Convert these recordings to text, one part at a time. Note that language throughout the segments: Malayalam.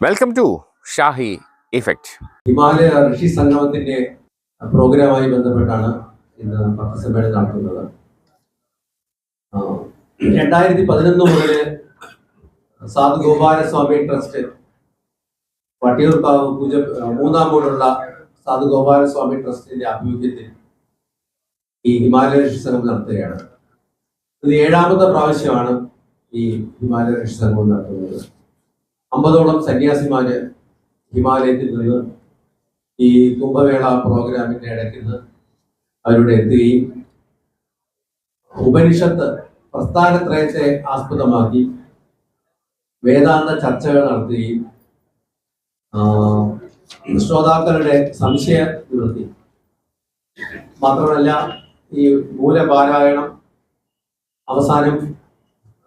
Welcome to Shahi effect Himalaya ഋഷി സംഗമത്തിന്റെ പ്രോഗ്രാമായി ബന്ധപ്പെട്ടാണ് ഇന്ന് പത്രസമ്മേളനം നടത്തുന്നത്. രണ്ടായിരത്തി പതിനൊന്ന് മുതൽ സാധു ഗോപാലസ്വാമി ട്രസ്റ്റ് വട്ടിയൂർക്കാവ് പൂജ മൂന്നാം മൂടുള്ള സാധു ഗോപാലസ്വാമി ട്രസ്റ്റിന്റെ ആഭിമുഖ്യത്തിൽ ഈ ഹിമാലയ ഋഷി സംഗമം നടത്തുകയാണ്. ഇത് ഏഴാമത്തെ പ്രാവശ്യമാണ് ഈ ഹിമാലയ ഋഷി സംഗമം നടത്തുന്നത്. അമ്പതോളം സന്യാസിമാര് ഹിമാലയത്തിൽ നിന്ന് ഈ കുംഭമേള പ്രോഗ്രാമിന്റെ ഇടയ്ക്ക് നിന്ന് അവരുടെ എത്തുകയും ഉപനിഷത്ത് പ്രസ്ഥാനത്രയത്തെ ആസ്പദമാക്കി വേദാന്ത ചർച്ചകൾ നടത്തുകയും ശ്രോതാക്കളുടെ സംശയ നിവൃത്തി. മാത്രമല്ല ഈ മൂലപാരായണം അവസാനം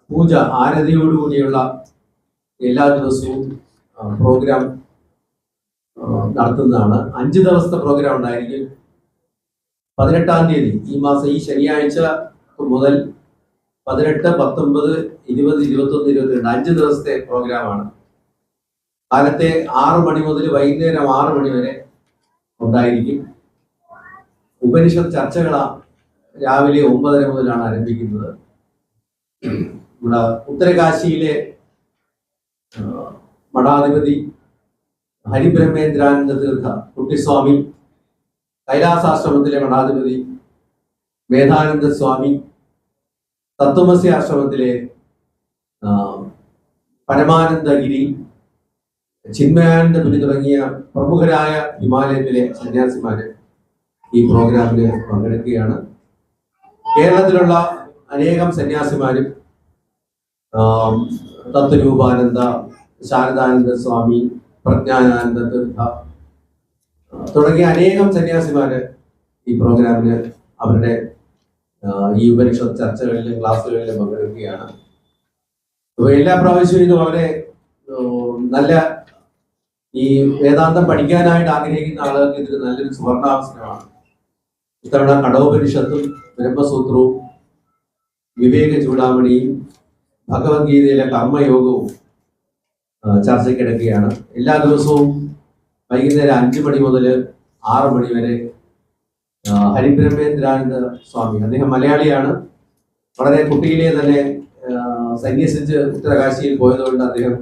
പൂജ ആരതിയോടുകൂടിയുള്ള എല്ലാ ദിവസവും പ്രോഗ്രാം നടത്തുന്നതാണ്. അഞ്ച് ദിവസത്തെ പ്രോഗ്രാം ഉണ്ടായിരിക്കും. പതിനെട്ടാം തീയതി ഈ മാസം ഈ ശനിയാഴ്ച മുതൽ പതിനെട്ട് പത്തൊമ്പത് ഇരുപത് ഇരുപത്തൊന്ന് ഇരുപത്തിരണ്ട് അഞ്ച് ദിവസത്തെ പ്രോഗ്രാമാണ് കാലത്തെ ആറ് മണി മുതൽ വൈകുന്നേരം ആറ് മണി വരെ ഉണ്ടായിരിക്കും. ഉപനിഷത്ത് ചർച്ചകളാണ് രാവിലെ ഒമ്പതര മുതലാണ് ആരംഭിക്കുന്നത്. നമ്മുടെ ഉത്തരകാശിയിലെ മഠാധിപതി ഹരിബ്രഹ്മേന്ദ്രാനന്ദ തീർത്ഥ കുട്ടിസ്വാമി കൈലാസാശ്രമത്തിലെ മഠാധിപതി വേദാനന്ദ സ്വാമി തത്വമസി ആശ്രമത്തിലെ പരമാനന്ദ പരമാനന്ദഗിരി ചിന്മയാനന്ദ മുനി തുടങ്ങിയ പ്രമുഖരായ ഹിമാലയത്തിലെ സന്യാസിമാര് ഈ പ്രോഗ്രാമിൽ പങ്കെടുക്കുകയാണ്. കേരളത്തിലുള്ള അനേകം സന്യാസിമാരും തത്വരൂപാനന്ദ ശാരദാനന്ദ സ്വാമി പ്രജ്ഞാനാനന്ദ തീർത്ഥ തുടങ്ങിയ അനേകം സന്യാസിമാര് ഈ പ്രോഗ്രാമിന് അവരുടെ ഈ ഉപനിഷത്ത് ചർച്ചകളിലും ക്ലാസ്സുകളിലും പങ്കെടുക്കുകയാണ്. അപ്പൊ എല്ലാ പ്രാവശ്യവും ഇത് വളരെ നല്ല ഈ വേദാന്തം പഠിക്കാനായിട്ട് ആഗ്രഹിക്കുന്ന ആളുകൾക്ക് ഇതൊരു നല്ലൊരു സുവർണാവസരമാണ്. ഇത്തവണ കടോപനിഷത്തും ബ്രഹ്മസൂത്രവും വിവേക ചൂടാമണിയും ഭഗവത്ഗീതയിലെ കർമ്മയോഗവും ചർച്ചയ്ക്കെടുക്കുകയാണ് എല്ലാ ദിവസവും വൈകുന്നേരം അഞ്ചു മണി മുതൽ ആറു മണി വരെ ഹരിബ്രഹ്മേന്ദ്രാനന്ദ സ്വാമി. അദ്ദേഹം മലയാളിയാണ്. വളരെ കുട്ടിയിലെ തന്നെ സന്യസിച്ച് ഉത്തരകാശിയിൽ പോയതുകൊണ്ട് അദ്ദേഹം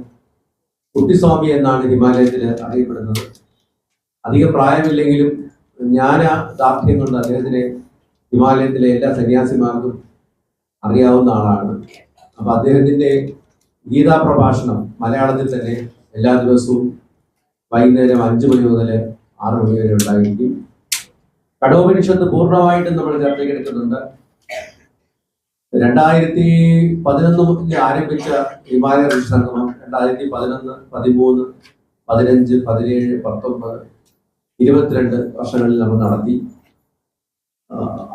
കുട്ടിസ്വാമി എന്നാണ് ഹിമാലയത്തിൽ അറിയപ്പെടുന്നത്. അധികം പ്രായമില്ലെങ്കിലും ജ്ഞാന ദാർഢ്യം കൊണ്ട് അദ്ദേഹത്തിനെ ഹിമാലയത്തിലെ എല്ലാ സന്യാസിമാർക്കും അറിയാവുന്ന ആളാണ്. അപ്പൊ അദ്ദേഹത്തിന്റെ ഗീതാ പ്രഭാഷണം മലയാളത്തിൽ തന്നെ എല്ലാ ദിവസവും വൈകുന്നേരം അഞ്ചു മണി മുതൽ ആറ് മണി വരെ ഉണ്ടായിരിക്കും. കടോപനിഷത്ത് പൂർണമായിട്ടും നമ്മൾ ചർച്ചയ്ക്കെടുക്കുന്നുണ്ട്. രണ്ടായിരത്തി പതിനൊന്ന് മുതൽ ആരംഭിച്ച ഹിമാലയ ഋഷി സംഗമം രണ്ടായിരത്തി പതിനൊന്ന് പതിമൂന്ന് പതിനഞ്ച് പതിനേഴ് പത്തൊമ്പത് ഇരുപത്തിരണ്ട് വർഷങ്ങളിൽ നമ്മൾ നടത്തി.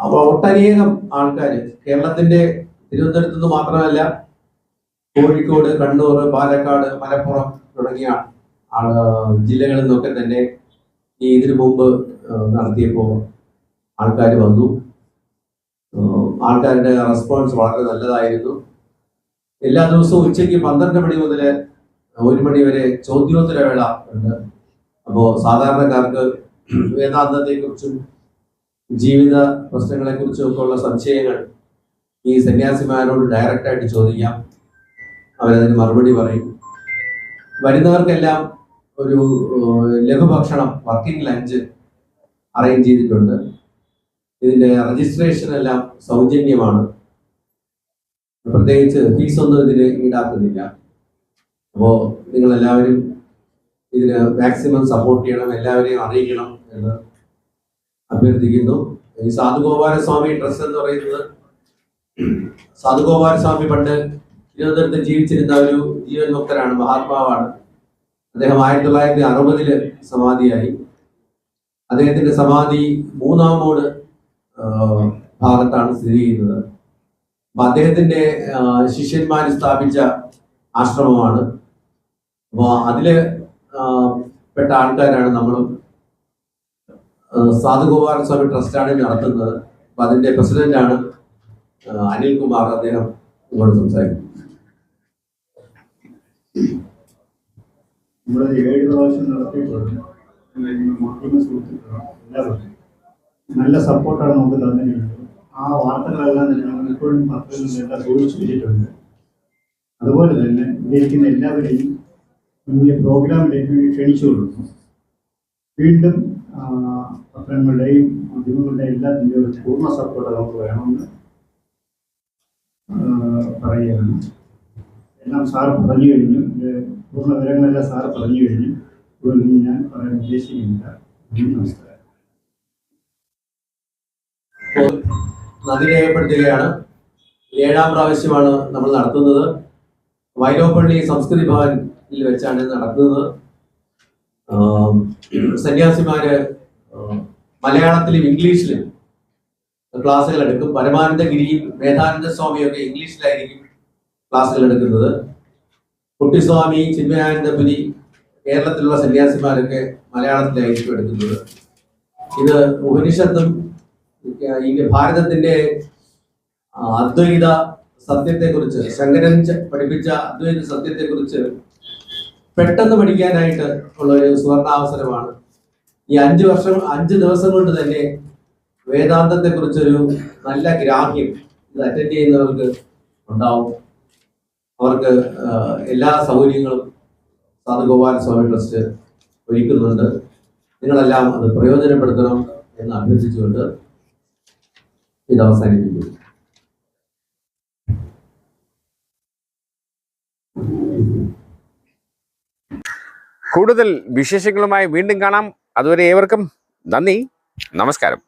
അപ്പൊ ഒട്ടനേകം ആൾക്കാർ കേരളത്തിന്റെ തിരുവനന്തപുരത്ത് നിന്ന് മാത്രമല്ല കോഴിക്കോട് കണ്ണൂർ പാലക്കാട് മലപ്പുറം തുടങ്ങിയ ജില്ലകളിൽ നിന്നൊക്കെ തന്നെ ഈ ഇതിനു മുമ്പ് നടത്തിയപ്പോൾ ആൾക്കാർ വന്നു. ആൾക്കാരുടെ റെസ്പോൺസ് വളരെ നല്ലതായിരുന്നു. എല്ലാ ദിവസവും ഉച്ചയ്ക്ക് പന്ത്രണ്ട് മണി മുതൽ ഒരു മണി വരെ ചോദ്യോത്തര വേള ഉണ്ട്. അപ്പോൾ സാധാരണക്കാർക്ക് വേദാന്തത്തെക്കുറിച്ചും ജീവിത പ്രശ്നങ്ങളെക്കുറിച്ചും ഒക്കെ ഉള്ള സംശയങ്ങൾ ഈ സന്യാസിമാരോട് ഡയറക്റ്റായിട്ട് ചോദിക്കാം. അവരതിന് മറുപടി പറയും. വരുന്നവർക്കെല്ലാം ഒരു ലഘുഭക്ഷണം വർക്കിംഗ് ലഞ്ച് അറേഞ്ച് ചെയ്തിട്ടുണ്ട്. ഇതിന്റെ രജിസ്ട്രേഷൻ എല്ലാം സൗജന്യമാണ്. പ്രത്യേകിച്ച് ഫീസൊന്നും ഇതിന് ഈടാക്കുന്നില്ല. അപ്പോൾ നിങ്ങൾ എല്ലാവരും ഇതിന് മാക്സിമം സപ്പോർട്ട് ചെയ്യണം എല്ലാവരെയും അറിയിക്കണം എന്ന് അഭ്യർത്ഥിക്കുന്നു. ഈ സാധുഗോപാലസ്വാമി ട്രസ്റ്റ് എന്ന് പറയുന്നത് സാധുഗോപാലസ്വാമി പണ്ട് തിരുവനന്തപുരത്ത് ജീവിച്ചിരുന്ന ഒരു ജീവൻ മുക്തനാണ് മഹാത്മാവാണ്. അദ്ദേഹം ആയിരത്തി തൊള്ളായിരത്തി അറുപതിൽ സമാധിയായി. അദ്ദേഹത്തിന്റെ സമാധി മൂന്നാം മോഡ് ഭാഗത്താണ് സ്ഥിതി ചെയ്യുന്നത്. അപ്പൊ അദ്ദേഹത്തിന്റെ ശിഷ്യന്മാർ സ്ഥാപിച്ച ആശ്രമമാണ്. അപ്പൊ അതിൽ പെട്ട ആൾക്കാരാണ് നമ്മളും. സാധുഗോപാലസ്വാമി സാധുഗോപാല സ്വാമി ട്രസ്റ്റാണ് നടത്തുന്നത്. അപ്പൊ അതിന്റെ പ്രസിഡന്റ് ആണ് അനിൽ കുമാർ അദ്ദേഹം നിങ്ങളോട് സംസാരിക്കും. നമ്മൾ ഏഴ് പ്രാവശ്യം നടത്തിയിട്ടുണ്ട്. നല്ല സപ്പോർട്ടാണ് നമുക്ക് തന്നിട്ടുള്ളത് ആ വാർത്തകളെല്ലാം തന്നെ ഞങ്ങൾ ഇപ്പോഴും പത്രങ്ങളിലെല്ലാം സൂക്ഷിച്ചു വെച്ചിട്ടുണ്ട് അതുപോലെ തന്നെ ഇരിക്കുന്ന എല്ലാവരെയും ഈ പ്രോഗ്രാമിലേക്ക് ക്ഷണിച്ചു കൊടുക്കുന്നു. വീണ്ടും പത്രങ്ങളുടെയും മാധ്യമങ്ങളുടെയും ഒരു പൂർണ സപ്പോർട്ട് നമുക്ക് വേണമെന്ന് പറയുകയാണ്. എല്ലാം സാർ പറഞ്ഞു കഴിഞ്ഞു. പൂർണ വിവരങ്ങളെല്ലാം സാർ പറഞ്ഞു കഴിഞ്ഞു. ഇതൊന്നും ഞാൻ പറയാൻ ഉദ്ദേശിക്കുന്നില്ല നമസ്കാരം. നന്ദി രേഖപ്പെടുത്തുകയാണ് ഏഴാം പ്രാവശ്യമാണ് നമ്മൾ നടത്തുന്നത്. വൈലോപ്പള്ളി സംസ്കൃതി ഭവനിൽ വെച്ചാണ് നടത്തുന്നത്. സന്യാസിമാര് മലയാളത്തിലും ഇംഗ്ലീഷിലും ക്ലാസ്സുകൾ എടുക്കും പരമാനന്ദഗിരി വേദാനന്ദ സ്വാമിയൊക്കെ ഇംഗ്ലീഷിലായിരിക്കും ക്ലാസ്സുകൾ എടുക്കുന്നത് കുട്ടിസ്വാമി ചിന്മയാനന്ദപുരി കേരളത്തിലുള്ള സന്യാസിമാരൊക്കെ മലയാളത്തിലായിരിക്കും എടുക്കുന്നത്. ഇത് ഉപനിഷത്തും ഭാരതത്തിന്റെ അദ്വൈത സത്യത്തെക്കുറിച്ച് ശങ്കരൻ പഠിപ്പിച്ച അദ്വൈത സത്യത്തെക്കുറിച്ച് പെട്ടെന്ന് പഠിക്കാനായിട്ട് ഉള്ള ഒരു സുവർണാവസരമാണ്. ഈ അഞ്ച് വർഷം അഞ്ച് ദിവസം കൊണ്ട് തന്നെ വേദാന്തത്തെക്കുറിച്ചൊരു നല്ല ഗ്രാഹ്യം ഇത് അറ്റൻഡ് ചെയ്യുന്നവർക്ക് ഉണ്ടാവും. അവർക്ക് എല്ലാ സൗകര്യങ്ങളും സാധുഗോപാല സ്വാമി ട്രസ്റ്റ് ഒരുക്കുന്നുണ്ട്. നിങ്ങളെല്ലാം അത് പ്രയോജനപ്പെടുത്തണം എന്ന് അഭ്യർത്ഥിച്ചുകൊണ്ട് ഇത് അവസാനിപ്പിക്കുന്നു. കൂടുതൽ വിശേഷങ്ങളുമായി വീണ്ടും കാണാം. അതുവരെ ഏവർക്കും നന്ദി. നമസ്കാരം.